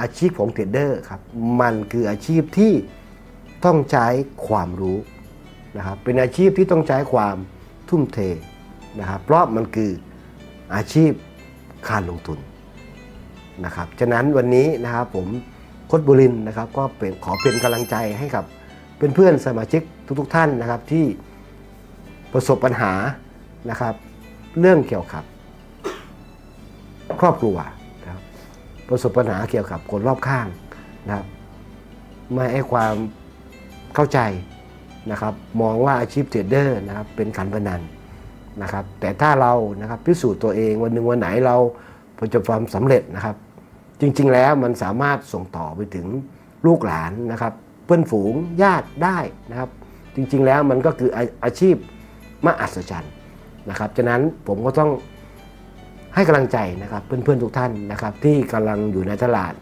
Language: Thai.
อาชีพของเทรดเดอร์ครับมันคืออาชีพที่ต้องใช้ความรู้นะครับเป็นอาชีพที่ต้องใช้ความทุ่มเทนะครับเพราะมันคืออาชีพการลงทุนนะครับฉะนั้นวันนี้นะครับผมโคดบุรินนะครับก็เป็นขอเป็นกำลังใจให้กับเพื่อนๆสมาชิกทุกๆท่านนะครับที่ประสบปัญหานะครับเรื่องเกี่ยวกับครอบครัว ประสบปัญหาเกี่ยวกับคนรอบข้างนะครับไม่ให้ความเข้าใจนะครับ มองว่าอาชีพเทรดเดอร์นะครับเป็นการพนันนะครับ แต่ถ้าเรานะครับพิสูจน์ตัวเองวันหนึ่งวันไหนเราประสบความสำเร็จนะครับ จริง ๆ แล้วมันสามารถส่งต่อไปถึงลูกหลานนะครับ เพื่อนฝูงญาติได้นะครับ จริง ๆ แล้วมันก็คืออาอาชีพมหัศจรรย์นะครับฉะนั้นผมก็ต้อง ให้กำลังใจนะครับเพื่อนๆทุกท่านนะครับที่กำลังอยู่ในตลาด